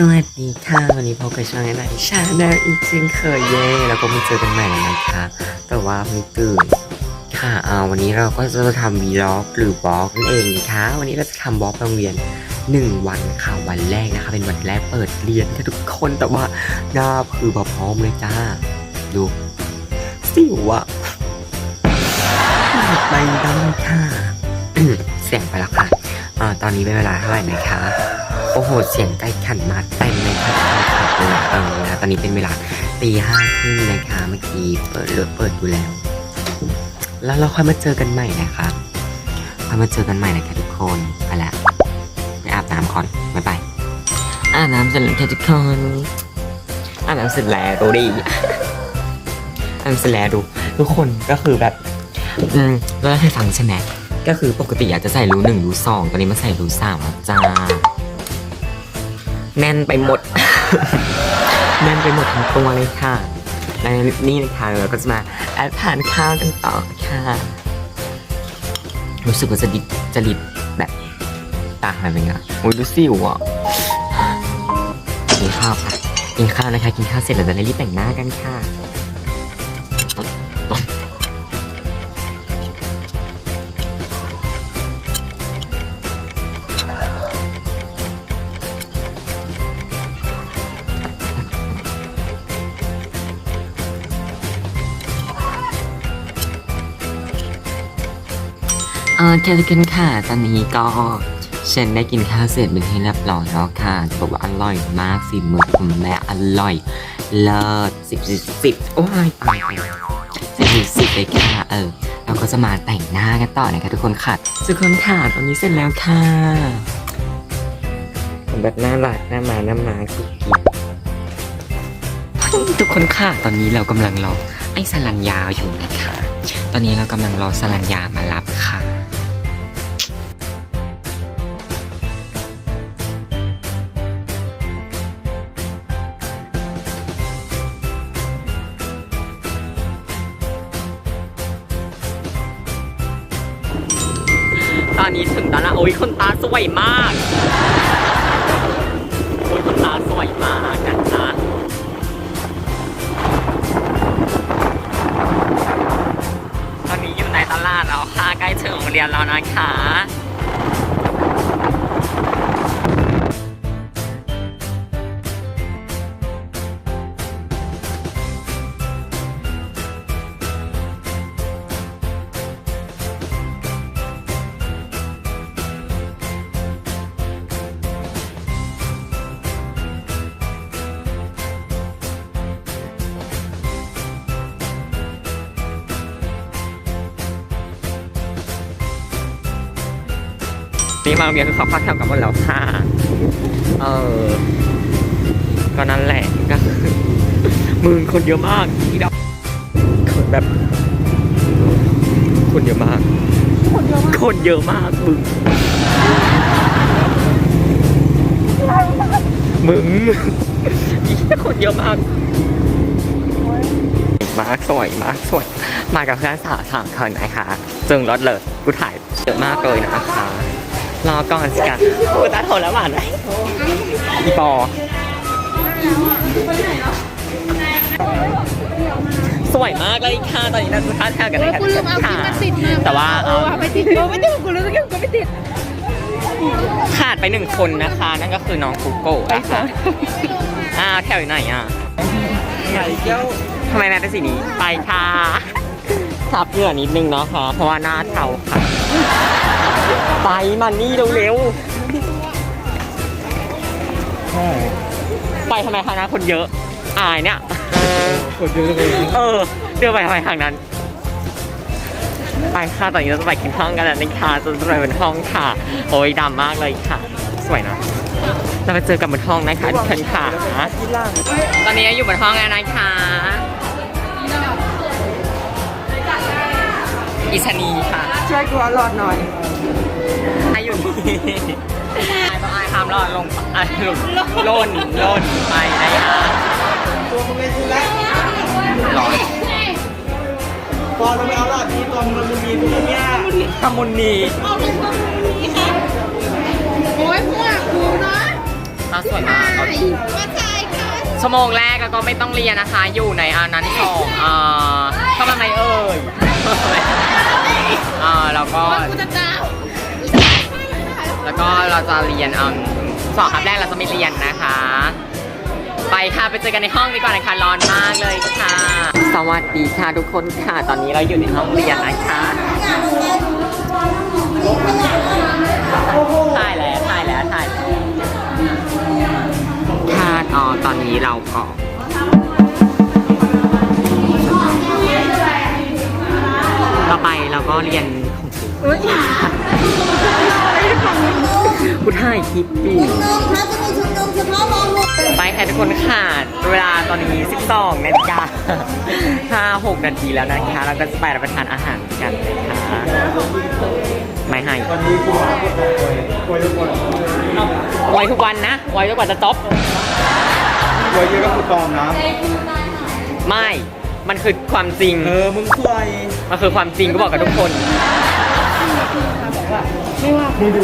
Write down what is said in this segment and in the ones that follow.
สวัสดีค่ะ วันนี้พบกับช่องไหนชาแนลอีกเช่นเคยเย้แล้วก็มาเจอกันใหม่แล้วนะคะ แต่ว่าไม่ตื่นค่ะเอาวันนี้เราก็จะทำวีล็อกหรือบล็อกนั่นเองนะคะวันนี้เราจะทำบล็อกโรงเรียน 1 วันค่ะวันแรกนะคะ เป็นวันแรกเปิดเรียนค่ะทุกคนแต่ว่าหน้าคือแบบพร้อมเลยจ้า ดูสิวะไปได้ค่ะเสียงไปแล้วค่ะอ่าตอนนี้เป็นเวลาเท่าไหร่นะคะ โอ้โห เสียงใกล้ขันมาเต็มเลยค่ะขับเลยเออนะตอนนี้เป็นเวลาตีห้าครึ่งนะคะเมื่อกี้เปิดเลือเปิดดูแล้ว แล้วเราค่อยมาเจอกันใหม่นะคะค่อยมาเจอกันใหม่นะคะทุกคนไปละไปอาบน้ำก่อนบ๊ายบายอาบน้ำเสร็จแล้วค่ะทุกคนอาบน้ำเสร็จแล้วดูดิอาบน้ำเสร็จแล้วดูทุกคนก็คือแบบ อืมแล้วให้ฟังใช่ไหมก็คือปกติอยากจะใส่รูหนึ่งรูสองตอนนี้มาใส่รูสามแล้วจ้า แน่นไปหมด แน่นไปหมดทั้งตัวเลยค่ะและนี่นะคะเราก็จะมาแอดผ่านข้าวกันต่อค่ะ รู้สึกว่าจะดิจะริบแบบตาหายไปไงโอ้ยดูสิวอะกินข้าวค่ะกินข้าวนะคะ กินข้าวเสร็จเราจะได้รีบแต่งหน้ากันค่ะ เออแค่ทุกคนค่ะ ตอนนี้ก็ฉันได้กินข้าวเสร็จเป็นที่เรียบร้อยแล้วค่ะจะบอกว่าอร่อยมากฝีมือคุณแม่อร่อย เลิศสิบสิบสิบโอ้ยตายสิบสิบสิบเลยค่ะเออเราก็จะมาแต่งหน้ากันต่อนะคะทุกคนค่ะทุกคนค่ะตอนนี้เสร็จแล้วค่ะผมแบบหน้าหลาดหน้ามาหน้ามาคุกกี้ทุกคนค่ะตอนนี้เรากำลังรอไอ้สลัญญาอยู่นะคะ ตอนนี้เรากำลังรอสลัญญามารับค่ะ วยมากโอ้ยคนตาสวยมากนะจ๊ะตอนนี้อยู่ในตลาดแล้วค่ะใกล้ถึงโรงเรียนแล้วนะคะ นี่มาโรงเรียนคือเขาพักแถวกันหมดแล้วค่ะเออ ก็นั่นแหละก็มึงคนเยอะมากอีดอกคนแบบคนเยอะมาก คนเยอะมากมึง มึงอีคนเยอะมาก มาสวยมากสวย มากับเพื่อนสาวสามคนนะคะจึงรถเลยกูถ่ายเยอะมากเลยนะคะ รอก่อนสิกันกูตาโทรแล้วหวานไหมอีปอสวยมากเลยค่ะตอนนี้เราดูท่าแถวกันเลยค่ะกูลืมเอาคลิปมาติดมาแต่ว่าเอเอ่ออเอาไปติดเออไม่ติดกูรู้สึกกูไม่ติด ขาดไปหนึ่งคนนะคะ นั่นก็คือน้องฟุกโกะนะคะอ้าวแถวอยู่ไหนอะทำไมแม่เป็นสีนี้ไปค่ะ ทับเหงื่อนิดนึงเนาะค่ะเพราะว่าหน้าเทาค่ะ ไปมันนี่เร็วๆไปทำไมคะนะคนเยอะ อายเนี่ย คนเยอะเลยเออ เดินไปทำไมทางนั้น ไปค่ะตอนนี้เราจะไปกินข้าวกันแล้วนะคะจะไปบนห้องค่ะ โอ้ยดำมากเลยค่ะ สวยนะเราไปเจอกันบนห้องนะคะทุกคนค่ะ ตอนนี้อยู่บนห้องแล้วนะคะ อิชานีค่ะช่วยกูเอาหลอดหน่อยให้อยู่นี่ไอ้ต้องไอ้ห้ามรอดลงไอ้หลุดล่นล่นไปได้ค่ะตัวมึงไม่ซื้อแล้วร้อนตอนเราไปเอาหลอดนี้ตอนมันมีทุกอย่างขมุนนีโอ้ยพวกกูเนาะเราสวยมากเอามาถ่ายกันชั่วโมงแรกก็ไม่ต้องเรียนนะคะ อยู่ในอานั้นของอ่าเข้ามาไงเอ่ย อ่าแล้วก็ว่ากูจะดาวแล้วก็เราจะเรียนอืมสอบคาบแรกเราจะไม่เรียนนะคะ ไปค่ะไปเจอกันในห้องดีกว่านะคะร้อนมากเลยค่ะ สวัสดีค่ะทุกคนค่ะ ตอนนี้เราอยู่ในห้องเรียนนะคะถ่ายแล้วถ่ายแล้วถ่ายแล้วค่ะอ๋อตอนนี้เราก็ ก็เรียนของกูถ่ายคลิปปีน้องคะจะมีชุมนุมเฉพาะม .6 ไปค่ะทุกคนค่ะเวลาตอนนี้ 12นาฬิกา5 6นาทีแล้วนะคะ เราก็จะไปรับประทานอาหารกันนะคะไม่ให้วันนี้กูมาคุยทุกคนไว้ทุกวันนะไว้จนกว่าจะจบคุยเยอะก็คือปลอมนะ ไม่ มันคือความจริง เออ มึงสวยมันคือความจริงก็บอกกับทุกคน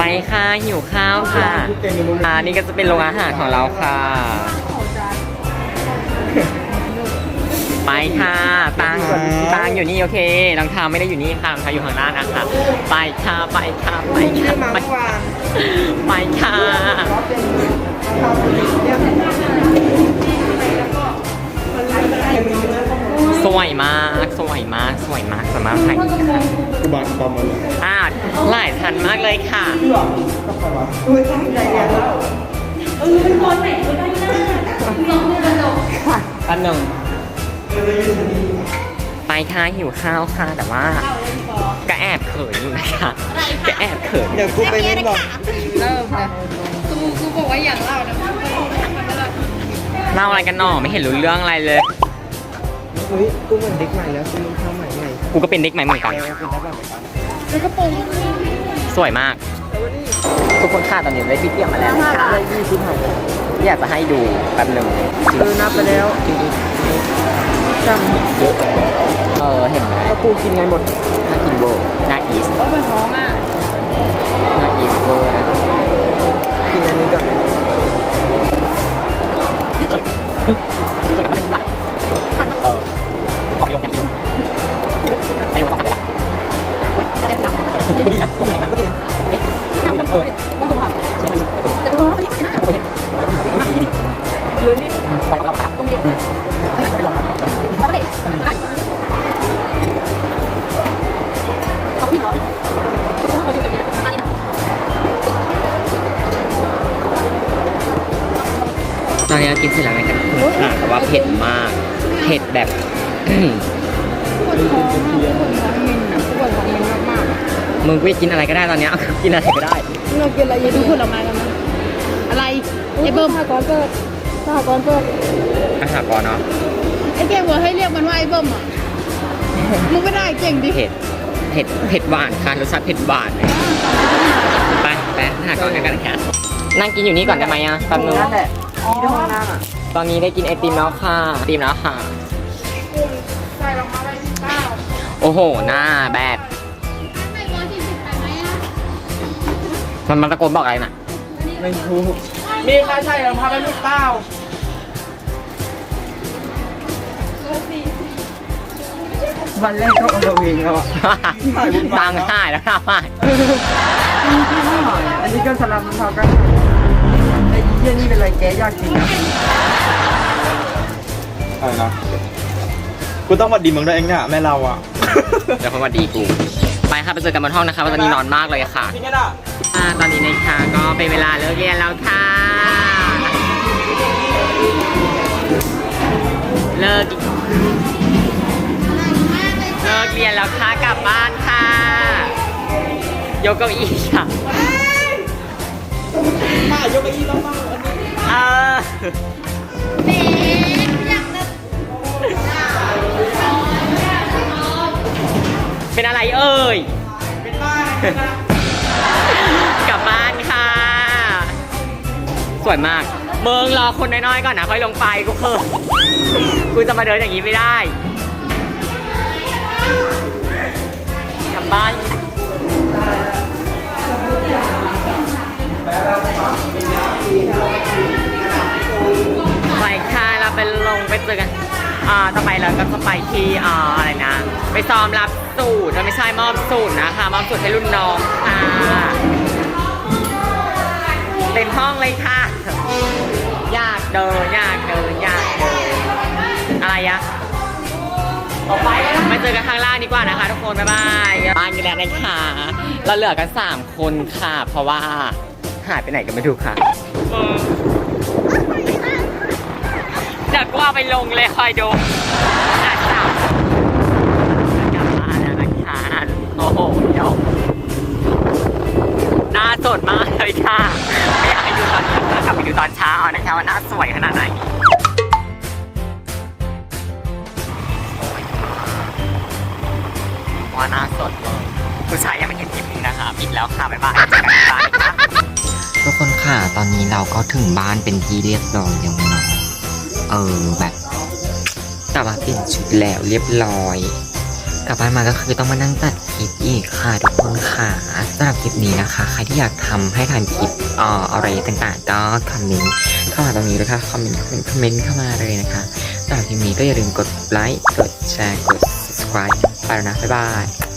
ไปค่ะหิวข้าวค่ะอ่านี่ก็จะเป็นโรงอาหารของเราค่ะ ไปค่ะตังตังอยู่นี่โอเครองเท้าไม่ได้อยู่นี่ค่ะรองเท้าอยู่ข้างหน้านะคะไปค่ะไปค่ะไปค่ะไปไปค่ะ วยมาก สวยมาก สวยมากสวยมากถ่ายกูบังปลอมมาเลยอ่าหลายทันมากเลยค่ะเพื่อก็ไปวะเฮ้ยตั้งใจเรียนแล้วอันหนึ่งไปค่ะหิวข้าวค่ะแต่ว่าก็แอบเขินอยู่นะคะก็แอบเขินเดี๋ยวกูไปเล่นบอกเริ่มเลยกูกูบอกว่าอย่างเรานะมันไม่ได้เล่าอะไรกันหนอไม่เห็นรู้เรื่องอะไรเลย เฮ้ยกูเหมือนเด็กใหม่แล้วซื้อรองเท้าใหม่ใหม่กูก็เป็นเด็กใหม่เหมือนกันแกเป็นได้แบบไหนแล้วกระโปรงสวยมาก ทุกคนค่ะตอนนี้ได้พี่เตรียมมาแล้วนะคะได้ยี่สิบห้าอยากจะให้ดูแป๊บหนึ่งเออนับไปแล้วจเออเห็นไหมำแล้วกูกินไงหมดน่ากินเวอร์น่าอีสก็เป็นท้องอะน่าอีสเว นนี้เรากินเสร็จแล้วนะครับค่ะแต่ว่าเผ็ดมาก เผ็ดแบบปวดท้องอะปวดท้องมินอะปวดท้องมินมากมึงกูกินอะไรก็ได้ตอนเนี้ย กินอะไรก็ได้ๆเรากินอะไรเยอะดูผลไม้กันมั้ยอะไรไอ้เบิ้มก่อนเกิดสหกรณ์เกิดอาหารกรเนาะไอ้เก่งเวอร์ให้เรียกมันว่าไอ้เบิ้มอะมึงไม่ได้เก่งดิเผ็ดเผ็ดเผ็ดหวานค่ะรสชาติเผ็ดหวานเลยไปไปหากอนกันกันค่ะนั่งกินอยู่นี่ก่อนได้ไหมอะแป๊บนึง นั่นแหละที่ห้ องน้ำอะตอนนี้ได้กินไอติมแล้วค่ะไอติมแล้วค่ะ ใส่รองเท้าไปที่เก้าโอ้โห หน้าแบบใส่ร้อยสี่สิบไปไหมอะมันมาตะโกนบอกอะไรน่ะ ไม่รู้มีใครใส่รองเท้าไปหรือเปล่าวันแรกก็เอาเองแล้วอะตังค์หายแล้วค่ะหายอันนี้ก็สลับรองเท้ากันไอ้ เหี้ยนี่เป็นไรแกยากจริงนะอะไรนะกูต้องวัดดีมึงด้วยเองเนี่ยแม่เราอะ เดี๋ยวคนมาดีกู ไปค่ะไปเจอกันบนห้องนะคะวันนี้นอนมากเลยค่ะจริงไงล่ะอ่าตอนนี้นะคะก็เป็นเวลาเลิกเรียนแล้วค่ะ เลิกเลิกเรียนแล้วค่ะกลับบ้านค่ะ ยกเก้าอี้ค่ะมายกไอ้ยี่ต้องบ้าง อันนี้เออแหมอยากจะเป็นอะไรเอ่ย เป็นบ้านนะกลับบ้านค่ะ สวยมาก เมืองรอคนน้อยๆก่อนนะค่อยลงไปกูเพิ่มกูจะมาเดินอย่างนี้ไม่ได้กลับบ้านไป ลงไปเจอกันอ่าต่อไปเราก็จะไปที่อ่าอะไรนะ ไปซ้อมรับสูตรไม่ใช่มอบสูตรนะคะมอบสูตรให้รุ่นน้องค่ะเต็มห้องเลยค่ะ อยากเดินอยากเดินอยากเดินอะไรอะต่อไปมาเจอกันข้างล่างดีกว่านะคะทุกคน บ๊ายบายบ้านกันแล้วนะคะเราเหลือกัน 3 คนค่ะ เพราะว่าหายไปไหนกันไม่ถูกค่ะ เดี๋ยวกูเอาไปลงเลยคอยดูนะสากลับบ้านแล้วนะคะโอ้โหเดี๋ยวหน้าสดมากเลยค่ะไม่อยากให้ดูตอนนี้กลับไปดูตอนเช้านะคะว่าหน้าสวยขนาดไหนว่าหน้าสดเลยผู้ชายยังไม่เห็นคลิปนี้นะคะปิดแล้วค่ะบ๊ายบายเจอกันที่บ้านค่ะทุกคนค่ะ ตอนนี้เราก็ถึงบ้านเป็นที่เรียบร้อยแล้วเนาะ เออแบบกลับมาเปลี่ยนชุดแล้วเรียบร้อย กลับบ้านมาก็คือต้องมานั่งตัดคลิปอีกค่ะทุกคนค่ะสำหรับคลิปนี้นะคะ ใครที่อยากทำให้ทำคลิปเอ่ออะไรต่างๆ ก็คอมเมนต์เข้ามาตรงนี้เลยค่ะคอมเมนต์คอมเมนต์เข้ามาเลยนะคะสำหรับคลิปนี้ก็อย่าลืมกดไลค์กดแชร์กด subscribe ไปแล้วนะบ๊ายบาย